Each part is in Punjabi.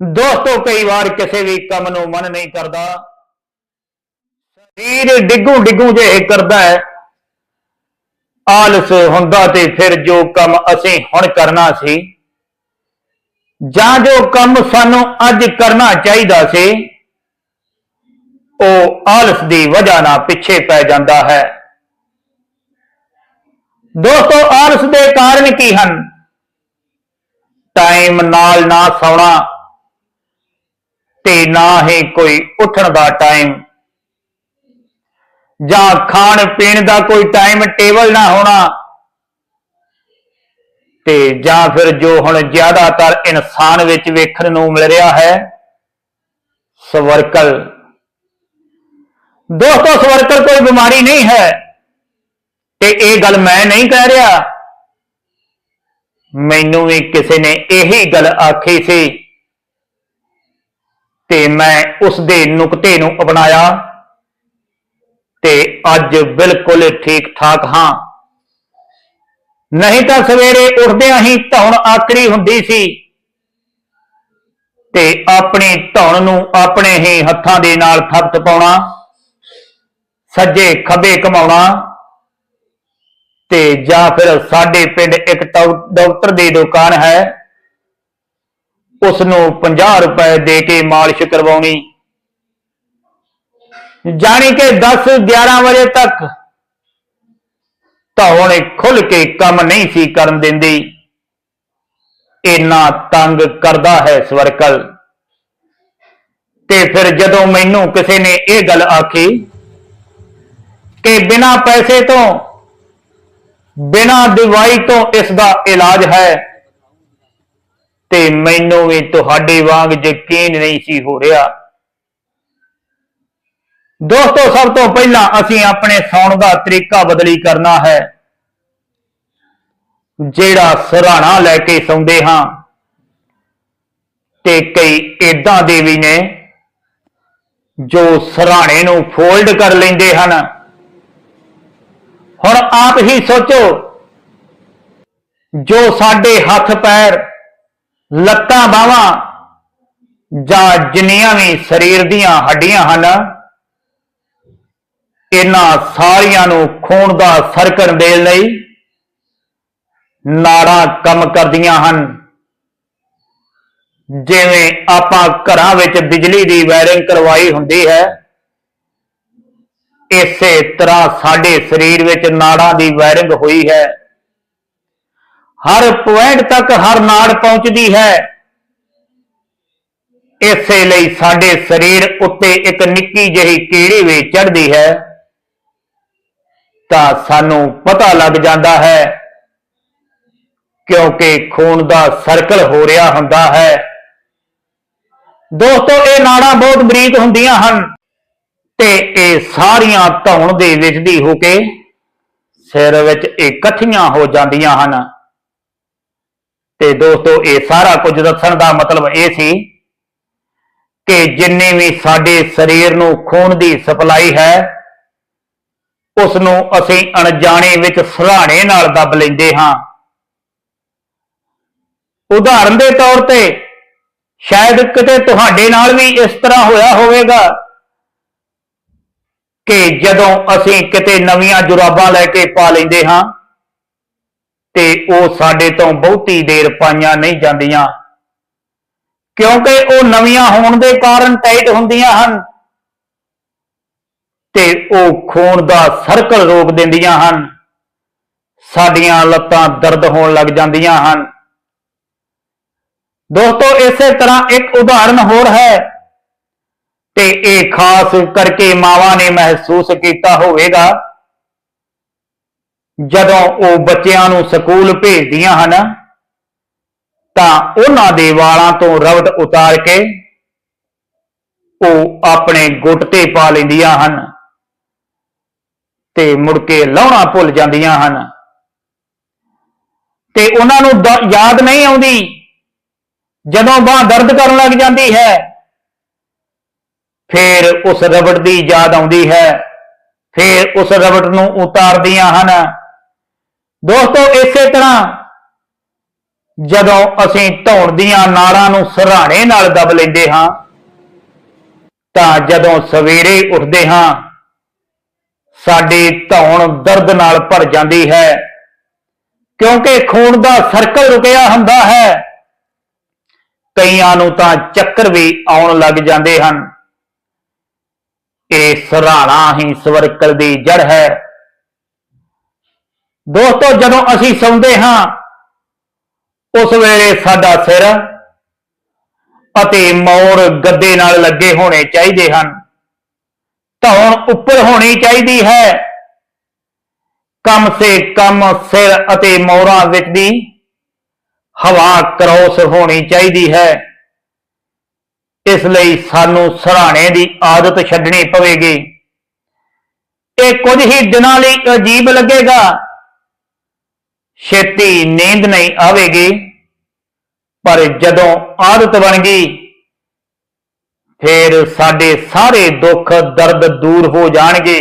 ਦੋਸਤੋ, ਕਈ ਵਾਰ ਕਿਸੇ ਵੀ ਕੰਮ ਨੂੰ ਮਨ ਨਹੀਂ ਕਰਦਾ। ਸਰੀਰ ਡਿੱਗੂ ਡਿੱਗੂ ਜਿਹੇ ਕਰਦਾ ਹੈ, ਆਲਸ ਹੁੰਦਾ ਤੇ ਫਿਰ ਜੋ ਕੰਮ ਅਸੀਂ ਹੁਣ ਕਰਨਾ ਸੀ, ਜਾਂ ਜੋ ਕੰਮ ਸਾਨੂੰ ਅੱਜ ਕਰਨਾ ਚਾਹੀਦਾ ਸੀ, ਉਹ ਆਲਸ ਦੀ ਵਜ੍ਹਾ ਨਾਲ ਪਿੱਛੇ ਪੈ ਜਾਂਦਾ ਹੈ। ਦੋਸਤੋ, ਆਲਸ ਦੇ ਕਾਰਨ ਕੀ ਹਨ? ਟਾਈਮ ਨਾਲ ਨਾ ਸੌਣਾ ਤੇ ਨਾ ਹੀ ਕੋਈ ਉੱਠਣ ਦਾ ਟਾਈਮ ਜਾਂ ਖਾਣ ਪੀਣ ਦਾ ਕੋਈ ਟਾਈਮ ਟੇਬਲ ਨਾ ਹੋਣਾ। ਤੇ ਜਾਂ ਫਿਰ ਜੋ ਹੁਣ ਜ਼ਿਆਦਾਤਰ ਇਨਸਾਨ ਵਿੱਚ ਵੇਖਣ ਨੂੰ ਮਿਲ ਰਿਹਾ ਹੈ, ਸਵਰਕਲ। ਦੋਸਤੋ, ਸਵਰਕਲ ਕੋਈ ਬਿਮਾਰੀ ਨਹੀਂ ਹੈ। ਤੇ ਇਹ ਗੱਲ ਮੈਂ ਨਹੀਂ ਕਹਿ ਰਿਹਾ। ਮੈਨੂੰ ਵੀ ਕਿਸੇ ਨੇ ਇਹੀ ਗੱਲ ਆਖੀ ਸੀ ਤੇ ਮੈਂ ਉਸ ਦੇ ਨੁਕਤੇ ਨੂੰ ਅਪਣਾਇਆ ਤੇ ਅੱਜ ਬਿਲਕੁਲ ਠੀਕ ਠਾਕ ਹਾਂ। ਨਹੀਂ ਤਾਂ ਸਵੇਰੇ ਉੱਠਦਿਆਂ ਹੀ ਧੌਣ ਆਕੜੀ ਹੁੰਦੀ ਸੀ ਤੇ ਆਪਣੀ ਧੌਣ ਨੂੰ ਆਪਣੇ ਹੀ ਹੱਥਾਂ ਦੇ ਨਾਲ ਥਪਥ ਪਾਉਣਾ, ਸੱਜੇ ਖੱਬੇ ਘਮਾਉਣਾ ਤੇ ਜਾਂ ਫਿਰ ਸਾਡੇ ਪਿੰਡ ਇੱਕ ਡਾਕਟਰ ਦੀ ਦੁਕਾਨ ਹੈ ਉਸ ਨੂੰ 50 ਰੁਪਏ ਦੇ ਕੇ ਮਾਲਿਸ਼ ਕਰਵਾਉਣੀ। ਜਾਣੀ ਕਿ 10 11 ਵਜੇ ਤੱਕ ਧੌਣ ਖੁੱਲ ਕੇ ਕੰਮ ਨਹੀਂ ਸੀ ਕਰਨ ਦਿੰਦੀ। ਇੰਨਾ ਤੰਗ ਕਰਦਾ ਹੈ ਸਵਰਕਲ। ਤੇ ਫਿਰ ਜਦੋਂ ਮੈਨੂੰ ਕਿਸੇ ਨੇ ਇਹ ਗੱਲ ਆਖੀ ਕਿ ਬਿਨਾਂ ਪੈਸੇ ਤੋਂ, ਬਿਨਾਂ ਦਵਾਈ ਤੋਂ ਇਸ ਦਾ ਇਲਾਜ ਹੈ ਤੇ ਮੈਨੂੰ ਵੀ ਤੁਹਾਡੇ ਵਾਂਗ ਯਕੀਨ ਨਹੀਂ ਸੀ ਹੋ ਰਿਹਾ। ਦੋਸਤੋ, ਸਭ ਤੋਂ ਪਹਿਲਾਂ ਅਸੀਂ ਆਪਣੇ ਸੌਣ ਦਾ ਤਰੀਕਾ ਬਦਲੀ ਕਰਨਾ ਹੈ, ਜਿਹੜਾ ਸਰਾਣਾ ਲੈ ਕੇ ਸੌਂਦੇ ਹਾਂ। ਤੇ ਕਈ ਏਦਾਂ ਦੇ ਵੀ ਨੇ, ਜੋ ਸਰਾਣੇ ਨੂੰ ਫੋਲਡ ਕਰ ਲੈਂਦੇ ਹਨ। ਹੁਣ ਆਪ ਹੀ ਸੋਚੋ, ਜੋ ਸਾਡੇ ਹੱਥ ਪੈਰ ਲੱਤਾਂ ਬਾਹਾਂ ਜਾਂ ਜਿੰਨੀਆਂ ਵੀ ਸਰੀਰ ਦੀਆਂ ਹੱਡੀਆਂ ਹਨ, ਇਹਨਾਂ ਸਾਰੀਆਂ ਨੂੰ ਖੂਨ ਦਾ ਸਰਕਣ ਦੇਣ ਲਈ ਨਾੜਾਂ ਕੰਮ ਕਰਦੀਆਂ ਹਨ। ਜਿਵੇਂ ਆਪਾਂ ਘਰਾਂ ਵਿੱਚ ਬਿਜਲੀ ਦੀ ਵਾਇਰਿੰਗ ਕਰਵਾਈ ਹੁੰਦੀ ਹੈ, ਇਸੇ ਤਰ੍ਹਾਂ ਸਾਡੇ ਸਰੀਰ ਵਿੱਚ ਨਾੜਾਂ ਦੀ ਵਾਇਰਿੰਗ ਹੋਈ ਹੈ। ਹਰ ਪੁਆਇੰਟ ਤੱਕ ਹਰ ਨਾੜ ਪਹੁੰਚਦੀ ਹੈ। ਇਸੇ ਲਈ ਸਾਡੇ ਸਰੀਰ ਉੱਤੇ ਇੱਕ ਨਿੱਕੀ ਜਿਹੀ ਕੀੜੀ ਵੀ ਚੜ੍ਹਦੀ ਹੈ। ਤਾਂ ਸਾਨੂੰ ਪਤਾ ਲੱਗ ਜਾਂਦਾ ਹੈ ਕਿਉਂਕਿ ਖੂਨ ਦਾ ਸਰਕਲ ਹੋ ਰਿਹਾ ਹੁੰਦਾ ਹੈ। ਦੋਸਤੋ, ਇਹ ਨਾੜਾਂ ਬਹੁਤ ਬਰੀਕ ਹੁੰਦੀਆਂ ਹਨ ਤੇ ਇਹ ਸਾਰੀਆਂ ਧੌਣ ਦੇ ਵਿੱਚ ਹੋ ਕੇ ਸਿਰ ਵਿੱਚ ਇਕੱਠੀਆਂ ਹੋ ਜਾਂਦੀਆਂ ਹਨ। ਤੇ ਦੋਸਤੋ, ਇਹ ਸਾਰਾ ਕੁਝ ਦੱਸਣ ਦਾ ਮਤਲਬ ਇਹ ਸੀ ਕਿ ਜਿੰਨੇ ਵੀ ਸਾਡੇ ਸਰੀਰ ਨੂੰ ਖੂਨ ਦੀ ਸਪਲਾਈ ਹੈ ਉਸ ਨੂੰ ਅਸੀਂ ਅਣਜਾਣੇ ਵਿੱਚ ਸਰਾਣੇ ਨਾਲ ਦੱਬ ਲੈਂਦੇ ਹਾਂ। ਉਦਾਹਰਨ ਦੇ ਤੌਰ ਤੇ, ਸ਼ਾਇਦ ਕਿਤੇ ਤੁਹਾਡੇ ਨਾਲ ਵੀ ਇਸ ਤਰ੍ਹਾਂ ਹੋਇਆ ਹੋਵੇਗਾ ਕਿ ਜਦੋਂ ਅਸੀਂ ਕਿਤੇ ਨਵੀਆਂ ਜੁਰਾਬਾਂ ਲੈ ਕੇ ਪਾ ਲੈਂਦੇ ਹਾਂ ਤੇ ਉਹ ਸਾਡੇ ਤੋਂ ਬਹੁਤੀ ਦੇਰ ਪਾਈਆਂ ਨਹੀਂ ਜਾਂਦੀਆਂ। ਕਿਉਂਕਿ ਉਹ ਨਵੀਆਂ ਹੋਣ ਦੇ ਕਾਰਨ ਟਾਈਟ ਹੁੰਦੀਆਂ ਹਨ ਤੇ ਉਹ ਖੂਨ ਦਾ ਸਰਕਲ ਰੋਕ ਦਿੰਦੀਆਂ ਹਨ। ਸਾਡੀਆਂ ਲੱਤਾਂ ਦਰਦ ਹੋਣ ਲੱਗ ਜਾਂਦੀਆਂ ਹਨ। ਦੋਸਤੋ, ਇਸੇ ਤਰ੍ਹਾਂ ਇੱਕ ਉਦਾਹਰਨ ਹੋਰ ਹੈ ਤੇ ਇਹ ਖਾਸ ਕਰਕੇ ਮਾਵਾਂ ਨੇ ਮਹਿਸੂਸ ਕੀਤਾ ਹੋਵੇਗਾ। ਜਦੋਂ ਉਹ ਬੱਚਿਆਂ ਨੂੰ ਸਕੂਲ ਭੇਜਦੀਆਂ ਹਨ, ਤਾਂ ਉਹਨਾਂ ਦੇ ਵਾਲਾਂ ਤੋਂ ਰਵਟ ਉਤਾਰ ਕੇ ਉਹ ਆਪਣੇ ਗੁੱਟ ਤੇ ਪਾ ਲੈਂਦੀਆਂ ਹਨ ਤੇ ਮੁੜ ਕੇ ਲਾਉਣਾ ਭੁੱਲ ਜਾਂਦੀਆਂ ਹਨ। ਤੇ ਉਹਨਾਂ ਨੂੰ ਯਾਦ ਨਹੀਂ ਆਉਂਦੀ, ਜਦੋਂ ਬਾਹ ਦਰਦ ਕਰਨ ਲੱਗ ਜਾਂਦੀ ਹੈ, ਫਿਰ ਉਸ ਰਬੜ ਦੀ ਯਾਦ ਆਉਂਦੀ ਹੈ, ਫਿਰ ਉਸ ਰਬੜ ਨੂੰ ਉਤਾਰਦੀਆਂ ਹਨ। ਦੋਸਤੋ, ਇਸੇ ਤਰ੍ਹਾਂ ਜਦੋਂ ਅਸੀਂ ਧੌਣ ਦੀਆਂ ਨਾੜਾਂ ਨੂੰ ਸਰਾਣੇ ਨਾਲ ਦਬ ਲੈਂਦੇ ਹਾਂ, ਤਾਂ ਜਦੋਂ ਸਵੇਰੇ ਉੱਠਦੇ ਹਾਂ, ਸਾਡੀ ਧੌਣ ਦਰਦ ਨਾਲ ਭਰ ਜਾਂਦੀ ਹੈ, ਕਿਉਂਕਿ ਖੂਨ ਦਾ ਸਰਕਲ ਰੁਕਿਆ ਹੁੰਦਾ ਹੈ। ਕਈਆਂ ਨੂੰ ਤਾਂ ਚੱਕਰ ਵੀ ਆਉਣ ਲੱਗ ਜਾਂਦੇ ਹਨ। ਇਹ ਸਰਾਣਾ ਹੀ ਸਵਰਕਲ ਦੀ ਜੜ ਹੈ। ਦੋਸਤੋ, ਜਦੋਂ ਅਸੀਂ ਸੌਂਦੇ ਹਾਂ, ਉਸ ਵੇਲੇ ਸਾਡਾ ਸਿਰ ਅਤੇ ਮੋਰ ਗੱਦੇ ਨਾਲ ਲੱਗੇ ਹੋਣੇ ਚਾਹੀਦੇ ਹਨ। ਧੌਣ ਉੱਪਰ ਹੋਣੀ ਚਾਹੀਦੀ ਹੈ। ਕਮ ਸੇ ਕਮ ਸਿਰ ਅਤੇ ਮੋਰਾਂ ਵਿੱਚ ਦੀ ਹਵਾ ਕਰੋਸ ਹੋਣੀ ਚਾਹੀਦੀ ਹੈ। ਇਸ ਲਈ ਸਾਨੂੰ ਸਰਾਣੇ ਦੀ ਆਦਤ ਛੱਡਣੀ ਪਵੇਗੀ। ਇਹ ਕੁਝ ਹੀ ਦਿਨਾਂ ਲਈ ਅਜੀਬ ਲੱਗੇਗਾ ਛੇਤੀ ਨੀਂਦ ਨਹੀਂ ਆਵੇਗੀ, ਪਰ ਜਦੋਂ ਆਦਤ ਬਣ ਗਈ, ਫਿਰ ਸਾਡੇ ਸਾਰੇ ਦੁੱਖ ਦਰਦ ਦੂਰ ਹੋ ਜਾਣਗੇ।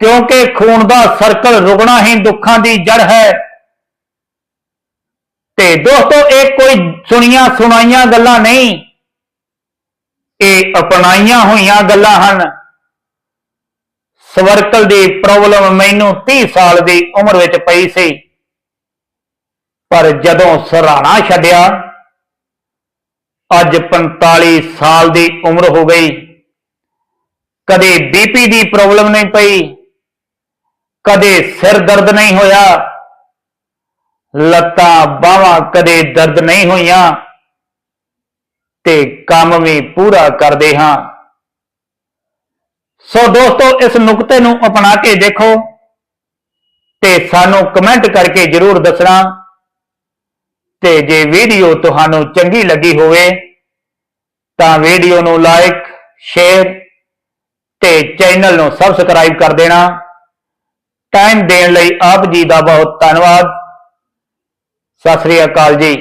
ਕਿਉਂਕਿ ਖੂਨ ਦਾ ਸਰਕਲ ਰੁਕਣਾ ਹੀ ਦੁੱਖਾਂ ਦੀ ਜੜ ਹੈ। ਤੇ ਦੋਸਤੋ, ਇਹ ਕੋਈ ਸੁਣੀਆਂ ਸੁਣਾਈਆਂ ਗੱਲਾਂ ਨਹੀਂ, ਇਹ ਅਪਣਾਈਆਂ ਹੋਈਆਂ ਗੱਲਾਂ ਹਨ। ਸਵਰਕਲ ਦੀ ਪ੍ਰੋਬਲਮ ਮੈਨੂੰ 30 ਸਾਲ ਦੀ ਉਮਰ ਵਿੱਚ ਪਈ ਸੀ। ਪਰ ਜਦੋਂ ਸਰਾਣਾ ਛੱਡਿਆ, ਅੱਜ 45 ਸਾਲ ਦੀ ਉਮਰ ਹੋ ਗਈ। ਕਦੇ ਬੀਪੀ ਦੀ ਪ੍ਰੋਬਲਮ ਨਹੀਂ ਪਈ, ਕਦੇ ਸਿਰ ਦਰਦ ਨਹੀਂ ਹੋਇਆ, ਲੱਤਾਂ ਬਾਹਾਂ ਕਦੇ ਦਰਦ ਨਹੀਂ ਹੋਈਆਂ, ਤੇ ਕੰਮ ਵੀ ਪੂਰਾ ਕਰਦੇ ਹਾਂ। ਸੋ ਦੋਸਤੋ, ਇਸ ਨੁਕਤੇ ਨੂੰ ਅਪਣਾ ਕੇ ਦੇਖੋ ਤੇ ਸਾਨੂੰ ਕਮੈਂਟ ਕਰਕੇ ਜਰੂਰ ਦੱਸਣਾ ਤੇ ਜੇ ਵੀਡੀਓ ਤੁਹਾਨੂੰ ਚੰਗੀ ਲੱਗੀ ਹੋਵੇ ਤਾਂ ਵੀਡੀਓ ਨੂੰ ਲਾਈਕ ਸ਼ੇਅਰ ਤੇ ਚੈਨਲ ਨੂੰ ਸਬਸਕ੍ਰਾਈਬ ਕਰ ਦੇਣਾ। ਟਾਈਮ ਦੇਣ ਲਈ ਆਪ ਜੀ ਦਾ ਬਹੁਤ ਧੰਨਵਾਦ। ਸਤਿ ਸ੍ਰੀ ਅਕਾਲ ਜੀ।